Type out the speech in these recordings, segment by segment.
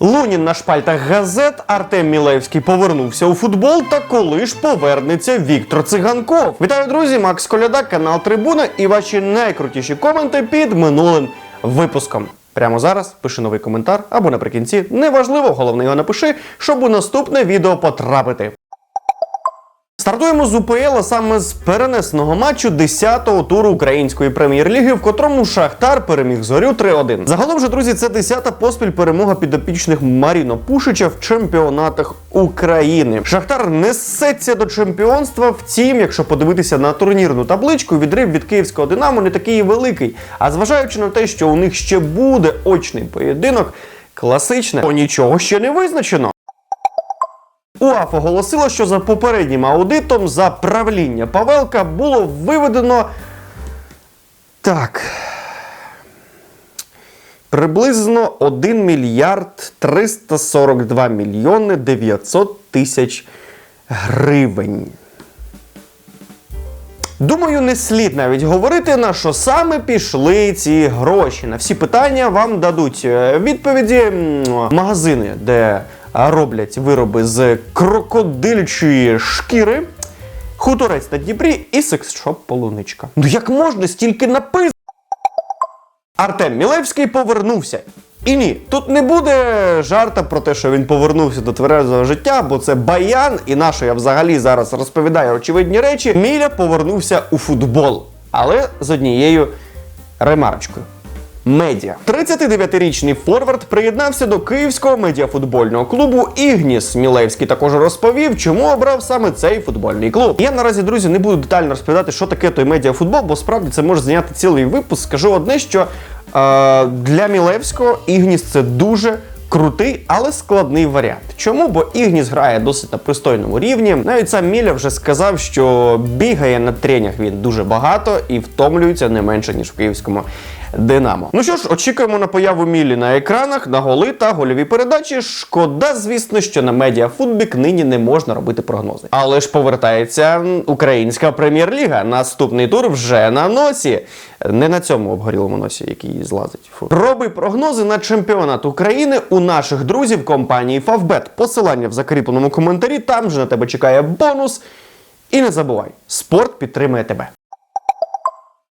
Лунін на шпальтах газет Артем Мілевський повернувся у футбол. Та коли ж повернеться Віктор Циганков? Вітаю, друзі! Макс Коляда, канал Трибуна і ваші найкрутіші коменти під минулим випуском. Прямо зараз пиши новий коментар або наприкінці. Неважливо, головне його напиши, щоб у наступне відео потрапити. Стартуємо з УПЛ, саме з перенесеного матчу 10-го туру української прем'єр-ліги, в котрому Шахтар переміг зорю 3-1. Загалом же, друзі, це 10-та поспіль перемога підопічних Маріно Пушича в чемпіонатах України. Шахтар несеться до чемпіонства. Втім, якщо подивитися на турнірну табличку, відрив від київського Динамо не такий великий. А зважаючи на те, що у них ще буде очний поєдинок, класичне, то нічого ще не визначено. УАФ оголосила, що за попереднім аудитом за правління Павелка було виведено так. Приблизно 1 мільярд 342 мільйони 900 тисяч гривень. Думаю, не слід навіть говорити, на що саме пішли ці гроші. На всі питання вам дадуть е, відповіді магазини, де роблять вироби з крокодильчої шкіри, хуторець на Дніпрі і секс-шоп полуничка. Ну як можна стільки написати? Артем Мілевський повернувся. І ні, тут не буде жарта про те, що він повернувся до тверезого життя, бо це баян, і на що я взагалі зараз розповідаю очевидні речі. Міля повернувся у футбол, але з однією ремарочкою. Медіа 39-річний форвард приєднався до київського медіафутбольного клубу Ігніс. Мілевський також розповів, чому обрав саме цей футбольний клуб. Я наразі, друзі, не буду детально розповідати, що таке той медіафутбол, бо справді це може зайняти цілий випуск. Скажу одне, що е, для Мілевського Ігніс це дуже. Крутий, але складний варіант. Чому? Бо Ігніс грає досить на пристойному рівні. Навіть сам Міля вже сказав, що бігає на тренях він дуже багато і втомлюється не менше ніж в київському Динамо. Ну що ж, очікуємо на появу Мілі на екранах, на голи та гольові передачі. Шкода, звісно, що на медіафутбік нині не можна робити прогнози. Але ж повертається українська прем'єр-ліга. Наступний тур вже на носі. Не на цьому обгорілому носі, який злазить. Фу. Роби прогнози на чемпіонат України у наших друзів компанії Favbet. Посилання в закріпленому коментарі. Там же на тебе чекає бонус. І не забувай, спорт підтримує тебе.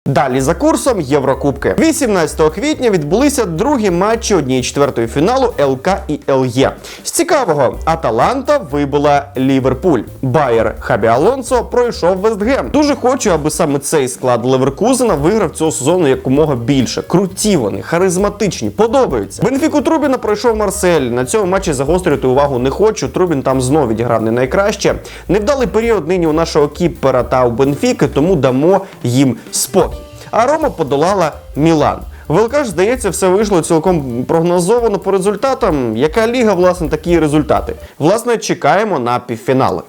Далі за курсом Єврокубки. 18 квітня відбулися другі матчі однієї четвертої фіналу ЛК і ЛЄ. З цікавого Аталанта вибила Ліверпуль. Байер Хабі Алонсо пройшов Вестгем. Дуже хочу, аби саме цей склад Леверкузена виграв цього сезону якомога більше. Круті вони, харизматичні, подобаються. Бенфіку Трубіна пройшов Марсель. На цьому матчі загострювати увагу не хочу. Трубін там знов відіграв не найкраще. Невдалий період нині у нашого кіпера та у Бенфіки, тому дамо їм спокій. А Рома подолала Мілан. ВЛК ж, здається, все вийшло цілком прогнозовано по результатам. Яка ліга, власне, такі результати? Власне, чекаємо на півфінали.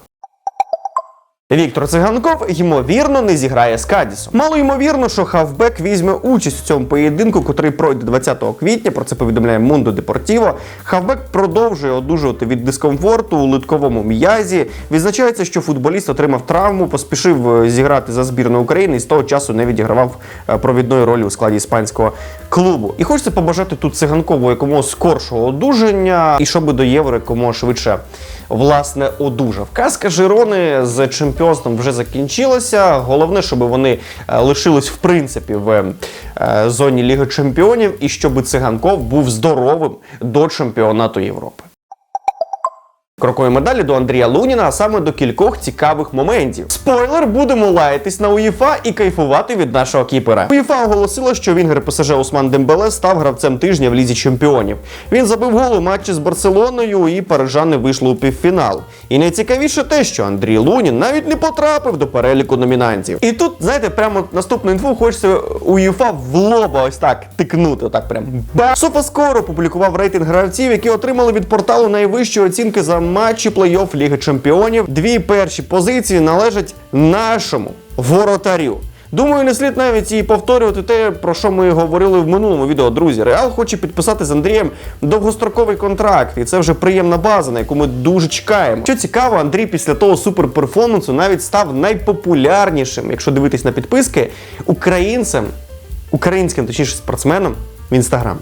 Віктор Циганков ймовірно не зіграє з Кадісом. Мало ймовірно, що хавбек візьме участь у цьому поєдинку, котрий пройде 20 квітня. Про це повідомляє Мундо Депортіво. Хавбек продовжує одужувати від дискомфорту у литковому м'язі. Відзначається, що футболіст отримав травму, поспішив е, зіграти за збірну України і з того часу не відігравав е, провідної ролі у складі іспанського клубу. І хочеться побажати тут циганкову якомога скоршого одужання, і щоб до євро якомога швидше власне одужав. Казка Жирони з чемпіонством вже закінчилася. Головне, щоб вони е, лишились в принципі в е, зоні Ліги Чемпіонів і щоб циганков був здоровим до чемпіонату Європи. Крокуємо далі до Андрія Луніна, а саме до кількох цікавих моментів. Спойлер, будемо лаятись на УЄФА і кайфувати від нашого кіпера. УЄФА оголосила, що Вінгер ПСЖ Осман Дембеле став гравцем тижня в лізі чемпіонів. Він забив гол у матчі з Барселоною, і парижани вийшли у півфінал. І найцікавіше те, що Андрій Лунін навіть не потрапив до переліку номінантів. І тут, знаєте, прямо наступну інфу хочеться УЄФА в лоба ось так тикнути. Отак прям. Ба! Софаскоро опублікував рейтинг гравців, які отримали від порталу найвищі оцінки за матчі плей-офф Ліги Чемпіонів. Дві перші позиції належать нашому воротарю. Думаю, не слід навіть і повторювати те, про що ми говорили в минулому відео. Друзі, Реал хоче підписати з Андрієм довгостроковий контракт, і це вже приємна база, на яку ми дуже чекаємо. Що цікаво, Андрій після того суперперформансу навіть став найпопулярнішим, якщо дивитись на підписки, українцем, українським, точніше, спортсменом в інстаграм.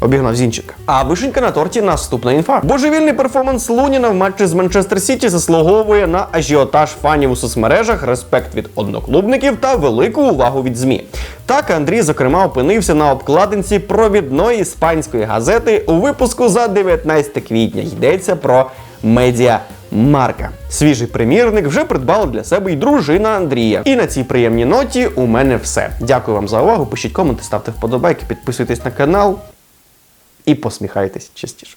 Обігнав Зінченка. А вишенька на торті наступна інфа. Божевільний перформанс Луніна в матчі з Манчестер Сіті заслуговує на ажіотаж фанів у соцмережах, респект від одноклубників та велику увагу від ЗМІ. Так Андрій, зокрема, опинився на обкладинці провідної іспанської газети у випуску за 19 квітня. Йдеться про медіа. Марка. Свіжий примірник вже придбала для себе і дружина Андрія. І на цій приємній ноті у мене все. Дякую вам за увагу. Пишіть коменти, ставте вподобайки, підписуйтесь на канал і посміхайтесь частіше.